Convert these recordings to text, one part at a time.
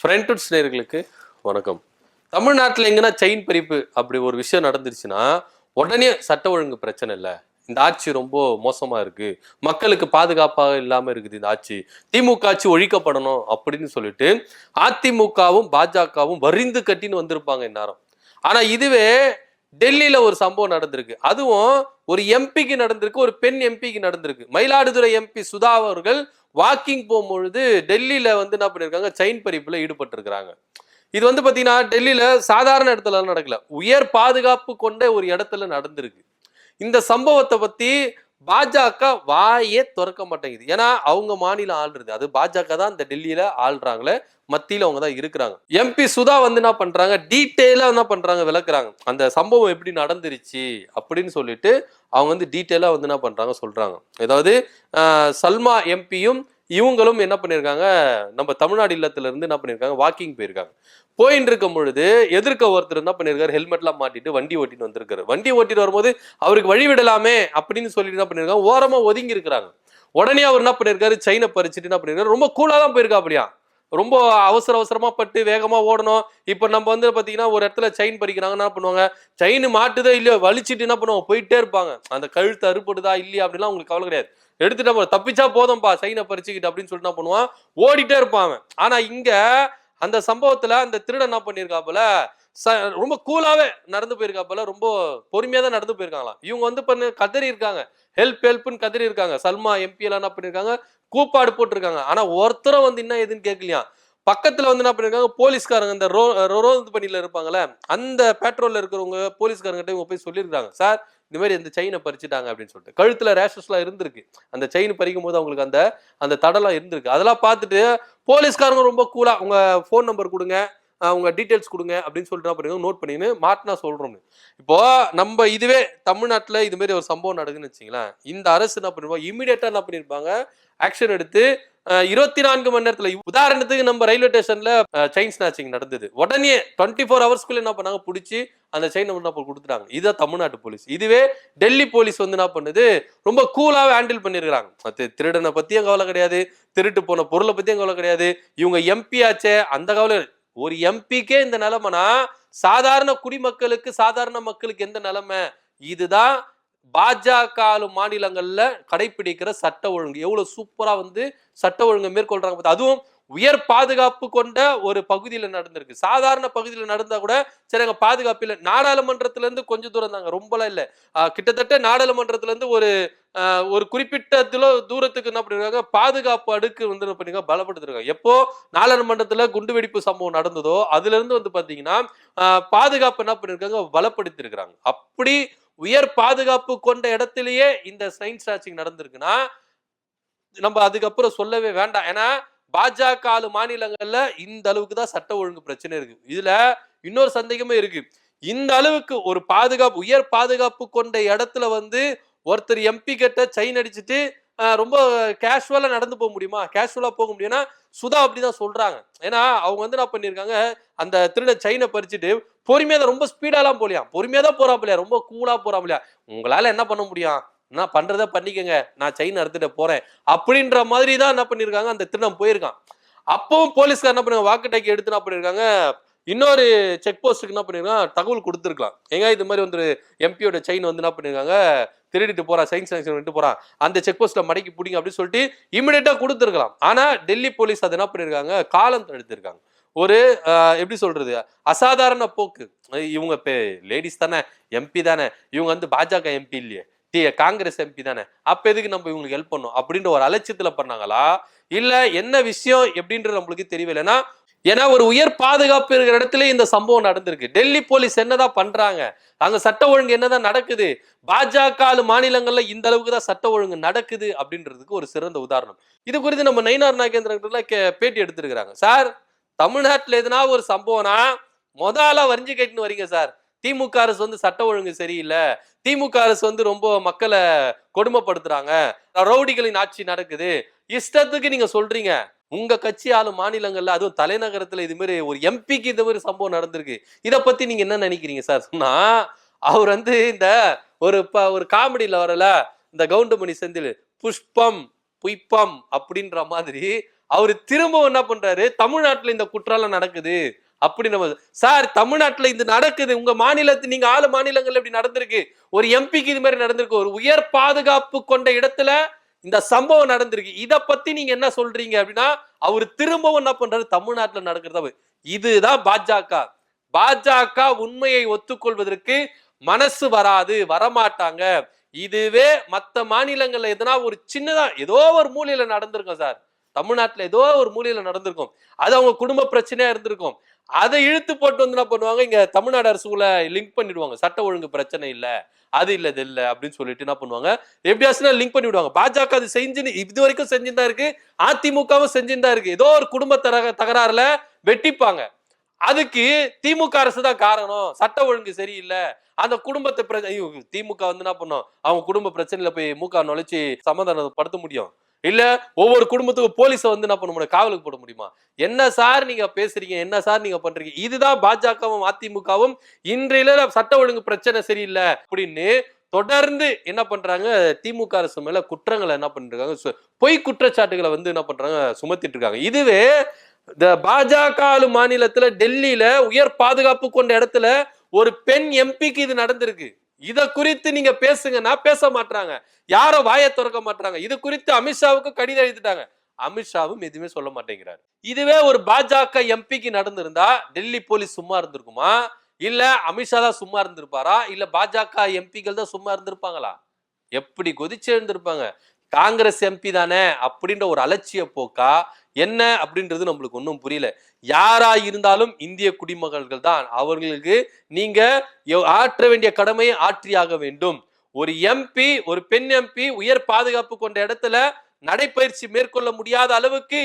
Friends நேர்களுக்கு வணக்கம். தமிழ்நாட்டில் எங்கன்னா செயின் பறிப்பு அப்படி ஒரு விஷயம் நடந்துருச்சுன்னா உடனே சட்ட ஒழுங்கு பிரச்சனை இல்லை. இந்த ஆட்சி ரொம்ப மோசமாக இருக்குது மக்களுக்கு பாதுகாப்பாக இல்லாமல் இருக்குது இந்த ஆட்சி. திமுக ஆட்சி ஒழிக்கப்படணும் அப்படின்னு சொல்லிட்டு அதிமுகவும் பாஜகவும் வரிந்து கட்டின்னு வந்திருப்பாங்க இந்நேரம். ஆனால் இதுவே டெல்லியில் ஒரு சம்பவம் நடந்திருக்கு. அதுவும் ஒரு எம்பிக்கு நடந்திருக்கு ஒரு பெண் எம்பிக்கு நடந்திருக்கு. மயிலாடுதுறை எம்பி சுதா அவர்கள் வாக்கிங் போகும்பொழுது டெல்லியில் வந்து என்ன பண்ணிருக்காங்க? செயின் பறிப்பில் ஈடுபட்டிருக்கிறாங்க. இது வந்து பார்த்தீங்கன்னா டெல்லியில் சாதாரண இடத்துல நடக்கல. உயர் பாதுகாப்பு கொண்ட ஒரு இடத்துல நடந்திருக்கு. இந்த சம்பவத்தை பற்றி பாஜக வாயே திறக்க மாட்டேங்குது. ஏன்னா அவங்க மாநிலம் ஆள்றது. அது பாஜக தான் இந்த டெல்லியில ஆள்றாங்களே மத்தியில அவங்க தான் இருக்கிறாங்க. எம்பி சுதா வந்து என்ன பண்றாங்க? டீட்டெயிலா என்ன பண்றாங்க? விளக்குறாங்க. அந்த சம்பவம் எப்படி நடந்துருச்சு அப்படின்னு சொல்லிட்டு அவங்க வந்து டீட்டெயிலா வந்து என்ன பண்றாங்க சொல்றாங்க. ஏதாவது சல்மா எம்பியும் இவங்களும் என்ன பண்ணியிருக்காங்க நம்ம தமிழ்நாடு இல்லத்துலேருந்து என்ன பண்ணியிருக்காங்க வாக்கிங் போயிருக்காங்க. போயின்னு இருக்கும் பொழுது எதிர்க்க ஒருத்தர் என்ன பண்ணியிருக்காரு ஹெல்மெட்லாம் மாட்டிட்டு வண்டி ஓட்டிட்டு வந்திருக்காரு. வண்டி ஓட்டிட்டு வரும்போது அவருக்கு வழி விடலாமே அப்படின்னு சொல்லிட்டு என்ன பண்ணியிருக்காங்க ஓரமாக ஒதுங்கி இருக்கிறாங்க. உடனே அவர் என்ன பண்ணியிருக்காரு செயினை பறிச்சுட்டு என்ன பண்ணியிருக்காரு ரொம்ப கூலாக தான் போயிருக்கா அப்படியா? ரொம்ப அவசர அவசரமா பட்டு வேகமா ஓடணும். இப்போ நம்ம வந்து பாத்தீங்கன்னா ஒரு இடத்துல செயின் பறிக்கிறாங்க என்ன பண்ணுவாங்க? செயின் மாட்டுதோ இல்லையோ வலிச்சிட்டு என்ன பண்ணுவாங்க? போயிட்டே இருப்பாங்க. அந்த கழுத்து அறுபடுதா இல்லையா அப்படிலாம் உங்களுக்கு கவலை கிடையாது. எடுத்துட்டா போதும். தப்பிச்சா போதும்பா சைனை பறிச்சுக்கிட்டு அப்படின்னு சொல்லிட்டு என்ன பண்ணுவான்? ஓடிட்டே இருப்பான் ஆனா இங்க அந்த சம்பவத்துல அந்த திருடன் என்ன பண்ணியிருக்காப்புல ச- ரொம்ப கூலாவே நடந்து போயிருக்காப்புல ரொம்ப பொறுமையா தான் நடந்து போயிருக்காங்களாம். இவங்க வந்து பண்ணு கதறி இருக்காங்க. ஹெல்ப் ஹெல்ப்னு கதறி இருக்காங்க. சல்மா எம்பி எல்லாம் என்ன பண்ணிருக்காங்க? கூப்பாடு போட்டிருக்காங்க. ஆனா ஒருத்தரும் வந்து என்ன ஏதுன்னு கேட்கலையா பக்கத்தில் வந்து என்ன பண்ணியிருக்காங்க போலீஸ்காரங்க இந்த ரோ ரோந்து பணியில் இருப்பாங்கல்ல அந்த பெட்ரோலில் இருக்கிறவங்க போலீஸ்காரங்கிட்ட இவங்க போய் சொல்லியிருக்காங்க. சார் இந்த மாதிரி இந்த செயினை பறிச்சுட்டாங்க அப்படின்னு சொல்லிட்டு. கழுத்தில் ரேஷஸ்லாம் இருந்திருக்கு. அந்த செயின் பறிக்கும் போது அவங்களுக்கு அந்த அந்த தடலாம் இருந்திருக்கு. அதெல்லாம் பார்த்துட்டு போலீஸ்காரங்க ரொம்ப கூலாக உங்கள் ஃபோன் நம்பர் கொடுங்க. உங்கள் டீட்டெயில்ஸ் கொடுங்க அப்படின்னு சொல்லிட்டு பண்ணுங்க நோட் பண்ணின்னு மாட்டினா சொல்கிறோம்னு இப்போ நம்ம இதுவே தமிழ்நாட்டில் இதுமாரி ஒரு சம்பவம் நடக்குதுன்னு வச்சிங்களேன் இந்த அரசு என்ன பண்ணிருப்பாங்க இமீடியட்டாக என்ன பண்ணியிருப்பாங்க ஆக்ஷன் எடுத்து இருபத்தி நான்கு மணி நேரத்துல உதாரணத்துக்கு நம்ம ரயில்வே ஸ்டேஷன்ல செயின் ஸ்நாச்சிங் நடந்தது. உடனே டுவெண்ட்டி ஃபோர் ஹவர்ஸ்க்குள்ள என்ன பண்ணாங்க? பிடிச்சி அந்த செயின் வந்து அப்போ கொடுத்துட்டாங்க? இதுதான் தமிழ்நாட்டு போலீஸ் இதுவே டெல்லி போலீஸ் வந்து என்ன பண்ணுது? ரொம்ப கூலாவே ஹேண்டில் பண்ணிருக்காங்க மற்ற திருடனை பத்தியும் கவலை கிடையாது. திருட்டு போன பொருளை பத்தியும் கவலை கிடையாது. இவங்க எம்பி ஆச்சே அந்த கவலை ஒரு எம்பிக்கே இந்த நிலைமைனா சாதாரண குடிமக்களுக்கு சாதாரண மக்களுக்கு எந்த நிலைமை? இதுதான் பாஜக மாநிலங்களில் மாநிலங்கள்ல கடைபிடிக்கிற சட்ட ஒழுங்கு. எவ்வளவு சூப்பரா வந்து சட்ட ஒழுங்கை மேற்கொள்றாங்க பார்த்து அதுவும் உயர் பாதுகாப்பு கொண்ட ஒரு பகுதியில் நடந்திருக்கு. சாதாரண பகுதியில் நடந்தா கூட சரி அங்கே பாதுகாப்பு இல்லை. நாடாளுமன்றத்திலேருந்து கொஞ்சம் தூரம் தாங்க. ரொம்பலாம் இல்லை. கிட்டத்தட்ட நாடாளுமன்றத்திலேருந்து ஒரு ஒரு குறிப்பிட்ட துல தூரத்துக்கு என்ன பண்ணிருக்காங்க? பாதுகாப்பு அடுக்கு வந்து என்ன பண்ணிருக்காங்க? பலப்படுத்திருக்காங்க. எப்போ நாடாளுமன்றத்தில் குண்டு வெடிப்பு சம்பவம் நடந்ததோ அதுலேருந்து வந்து பார்த்தீங்கன்னா பாதுகாப்பு என்ன பண்ணியிருக்காங்க பலப்படுத்திருக்கிறாங்க. அப்படி உயர் பாதுகாப்பு கொண்ட இடத்திலேயே இந்த சயின்ஸ் ஸ்டாச்சிங் நடந்திருக்குன்னா நம்ம அதுக்கப்புறம் சொல்லவே வேண்டாம். ஏன்னா பாஜக ஆளு மாநிலங்கள்ல இந்த அளவுக்கு தான் சட்ட ஒழுங்கு பிரச்சனை இருக்கு. இதுல இன்னொரு சந்தேகமே இருக்கு. இந்த அளவுக்கு ஒரு பாதுகாப்பு உயர் பாதுகாப்பு கொண்ட இடத்துல வந்து ஒருத்தர் எம்பி கிட்ட செயின் அடிச்சுட்டு ரொம்ப கேஷுவலா நடந்து போக முடியுமா? கேஷுவலா போக முடியும்னா சுதா அப்படிதான் சொல்றாங்க. ஏன்னா அவங்க வந்து என்ன பண்ணிருக்காங்க? அந்த திருட செயினை பறிச்சுட்டு பொறுமையா தான் ரொம்ப ஸ்பீடாலாம் போலியா பொறுமையா தான் போறாப்லையா ரொம்ப கூலா போறாப்லையா உங்களால என்ன பண்ண முடியும்? நான் பண்றத பண்ணிக்கங்க. நான் செயின் அறுத்துட்டு போறேன். அப்படின்ற மாதிரி தான் என்ன பண்ணியிருக்காங்க அந்த திருடம் போயிருக்கான். அப்பவும் போலீஸ்கார் என்ன பண்ணுங்க வாக்கு டைக்கு எடுத்து என்ன பண்ணியிருக்காங்க இன்னொரு செக் போஸ்ட்டுக்கு என்ன பண்ணிருக்காங்க தகவல் கொடுத்துருக்கலாம். எங்க இது மாதிரி வந்து எம்பியோட செயின் வந்து என்ன பண்ணிருக்காங்க? திருடிட்டு போறான் சயின்ஸ் செக்ஷன் விட்டு போறான் அந்த செக் போஸ்ட்ல மடக்கி பிடிங்க அப்படின்னு சொல்லிட்டு இமிடியட்டா கொடுத்துருக்கலாம். ஆனா டெல்லி போலீஸ் அதை என்ன பண்ணிருக்காங்க? காலம் எடுத்திருக்காங்க ஒரு எப்படி சொல்றது? அசாதாரண போக்கு. இவங்க லேடிஸ் தானே எம்பி தானே. இவங்க வந்து பாஜக எம்பி இல்லையே. காங்கிரஸ் எம்பி தானே? அப்ப எதுக்கு நம்ம இவங்களுக்கு ஹெல்ப் பண்ணோம் அப்படின்ற ஒரு அலட்சியத்துல பண்ணாங்களா? இல்ல என்ன விஷயம் எப்படின்றது நம்மளுக்கு தெரியவில்லைன்னா ஏன்னா ஒரு உயர் பாதுகாப்பு இருக்கிற இடத்துல இந்த சம்பவம் நடந்திருக்கு. டெல்லி போலீஸ் என்னதான் பண்றாங்க? அங்க சட்ட ஒழுங்கு என்னதான் நடக்குது? பாஜக மாநிலங்கள்ல இந்த அளவுக்கு தான் சட்ட ஒழுங்கு நடக்குது அப்படின்றதுக்கு ஒரு சிறந்த உதாரணம். இது குறித்து நம்ம நயினார் நாகேந்திரன் பேட்டி எடுத்திருக்கிறாங்க. சார் தமிழ்நாட்டில் எதுனா ஒரு சம்பவம்னா மொத வரிஞ்சு கேட்டுன்னு வரீங்க சார். திமுக அரசு வந்து சட்ட ஒழுங்கு சரியில்லை. திமுக அரசு வந்து ரொம்ப மக்களை கொடுமைப்படுத்துறாங்க. ரவுடிகளின் ஆட்சி நடக்குது. இஷ்டத்துக்கு நீங்க சொல்றீங்க. உங்க கட்சி ஆளும் மாநிலங்கள்ல அதுவும் தலைநகரத்துல இது மாதிரி ஒரு எம்பிக்கு இது மாதிரி சம்பவம் நடந்திருக்கு. இதை பத்தி நீங்க என்ன நினைக்கிறீங்க சார்? சொன்னா அவர் வந்து இந்த ஒரு ஒரு காமெடியில வரல. இந்த கவுண்டமணி செந்தில் புஷ்பம் புய்பம் அப்படின்ற மாதிரி அவர் திரும்ப என்ன பண்றாரு? தமிழ்நாட்டுல இந்த குற்றாலம் நடக்குது. அப்படி நம்ம சார் தமிழ்நாட்டில் இது நடக்குது. உங்க மாநிலத்து நீங்க ஆளு மாநிலங்கள்ல இப்படி நடந்திருக்கு. ஒரு எம்பிக்கு இது மாதிரி நடந்திருக்கு. ஒரு உயர் பாதுகாப்பு கொண்ட இடத்துல இந்த சம்பவம் நடந்திருக்கு. இதை பத்தி நீங்க என்ன சொல்றீங்க அப்படின்னா அவர் திரும்பவும் என்ன பண்றாரு? தமிழ்நாட்டில் நடக்கிறத இதுதான் பாஜக. பாஜக உண்மையை ஒத்துக்கொள்வதற்கு மனசு வராது வரமாட்டாங்க. இதுவே மற்ற மாநிலங்கள்ல எதனா ஒரு சின்னதா ஏதோ ஒரு மூலையில நடந்திருக்கும் சார். தமிழ்நாட்டில் ஏதோ ஒரு மூலையில நடந்திருக்கும். அது அவங்க குடும்ப பிரச்சனையா இருந்திருக்கும். அதை இழுத்து போட்டு வந்து என்ன பண்ணுவாங்க? இங்க தமிழ்நாடு அரசுக்குள்ள லிங்க் பண்ணிடுவாங்க. சட்ட ஒழுங்கு பிரச்சனை இல்ல அது இல்ல இது இல்ல அப்படின்னு சொல்லிட்டு என்ன பண்ணுவாங்க? எப்படியாச்சுன்னா லிங்க் பண்ணி விடுவாங்க பாஜக அது செஞ்சு இது வரைக்கும் செஞ்சுதான் தான் இருக்கு. அதிமுகவும் செஞ்சுதான் தான் இருக்கு. ஏதோ ஒரு குடும்ப தர தகராறுல வெட்டிப்பாங்க. அதுக்கு திமுக அரசு தான் காரணம். சட்ட ஒழுங்கு சரியில்லை. அந்த குடும்பத்தை திமுக வந்து என்ன பண்ணும்? அவங்க குடும்ப பிரச்சனையில போய் மூக்கா நுழைச்சி சமாதானப்படுத்த முடியும். இல்ல ஒவ்வொரு குடும்பத்துக்கும் போலீஸை வந்து என்ன பண்ண முடியும்? காவலுக்கு போட முடியுமா? என்ன சார் நீங்க பேசுறீங்க? என்ன சார் நீங்க பண்றீங்க? இதுதான் பாஜகவும் அதிமுகவும் இன்றையில சட்ட ஒழுங்கு பிரச்சனை சரியில்லை அப்படின்னு தொடர்ந்து என்ன பண்றாங்க? திமுக அரசு மேல குற்றங்களை என்ன பண்றாங்க சு- பொய் குற்றச்சாட்டுகளை வந்து என்ன பண்றாங்க? சுமத்திட்டு இருக்காங்க. இதுவே இந்த பாஜக மாநிலத்துல டெல்லியில உயர் பாதுகாப்பு கொண்ட இடத்துல ஒரு பெண் எம்பிக்கு இது நடந்திருக்கு. இதை குறித்து நீங்க பேசுங்கன்னா பேச மாட்டாங்க யாரும் வாயை திறக்க மாட்டாங்க இது குறித்து அமித்ஷாவுக்கு கடிதம் எழுதிட்டாங்க. அமித்ஷாவும் எதுவுமே சொல்ல மாட்டேங்கிறார். இதுவே ஒரு பாஜக எம்பிக்கு நடந்திருந்தா டெல்லி போலீஸ் சும்மா இருந்திருக்குமா? இல்ல அமித்ஷா தான் சும்மா இருந்திருப்பாரா? இல்ல பாஜக எம்பிக்கள் தான் சும்மா இருந்திருப்பாங்களா? எப்படி கொதிச்சு எழுந்திருப்பாங்க? காங்கிரஸ் எம்பி தானே அப்படின்ற ஒரு அலட்சிய போக்கா? என்ன அப்படின்றது நம்மளுக்கு ஒன்றும் புரியல. யாரா இருந்தாலும் இந்திய குடிமகள்கள் தான். அவர்களுக்கு நீங்க ஆற்ற வேண்டிய கடமையை ஆற்றியாக வேண்டும். ஒரு எம்பி ஒரு பெண் எம்பி உயர் பாதுகாப்பு கொண்ட இடத்துல நடைப்பயிற்சி மேற்கொள்ள முடியாத அளவுக்கு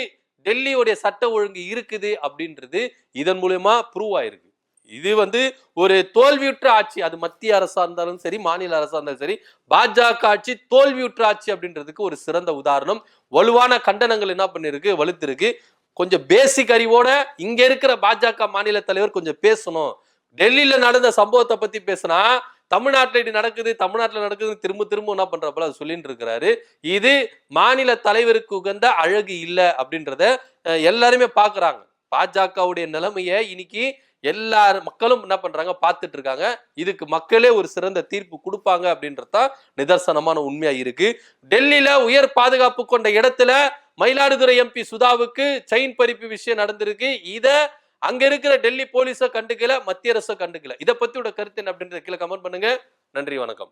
டெல்லியுடைய சட்ட ஒழுங்கு இருக்குது அப்படின்றது இதன் மூலயமா ப்ரூவ் ஆயிருக்கு. இது வந்து ஒரு தோல்வியுற்ற ஆட்சி. அது மத்திய அரசா இருந்தாலும் சரி மாநில அரசா இருந்தாலும் சரி பாஜக ஆட்சி தோல்வியுற்ற ஆட்சி அப்படின்றதுக்கு ஒரு சிறந்த உதாரணம். வலுவான கண்டனங்கள் என்ன பண்ணிருக்கு? வலுத்திருக்கு. கொஞ்சம் பேசிக் அறிவோட இங்க இருக்கிற பாஜக மாநில தலைவர் கொஞ்சம் பேசணும். டெல்லியில நடந்த சம்பவத்தை பத்தி பேசினா தமிழ்நாட்டில் இது நடக்குது தமிழ்நாட்டில் நடக்குது திரும்ப திரும்ப என்ன பண்றப்பல அது சொல்லிட்டு இருக்கிறாரு. இது மாநில தலைவருக்கு உகந்த அழகு இல்லை அப்படின்றத எல்லாருமே பாக்குறாங்க. பாஜகவுடைய நிலைமையை இன்னைக்கு எல்லா மக்களும் என்ன பண்றாங்க? பார்த்துட்டு இருக்காங்க இதுக்கு மக்களே ஒரு சிறந்த தீர்ப்பு கொடுப்பாங்க அப்படின்றதுதான் நிதர்சனமான உண்மையா இருக்கு. டெல்லியில உயர் பாதுகாப்பு கொண்ட இடத்துல மயிலாடுதுறை எம்பி சுதாவுக்கு செயின் பறிப்பு விஷயம் நடந்திருக்கு. இதை அங்க இருக்கிற டெல்லி போலீஸோ கண்டுக்கல மத்திய அரசோ கண்டுக்கல. இதை பத்தியோட கருத்து என்ன அப்படின்றத கீழே கமெண்ட் பண்ணுங்க. நன்றி வணக்கம்.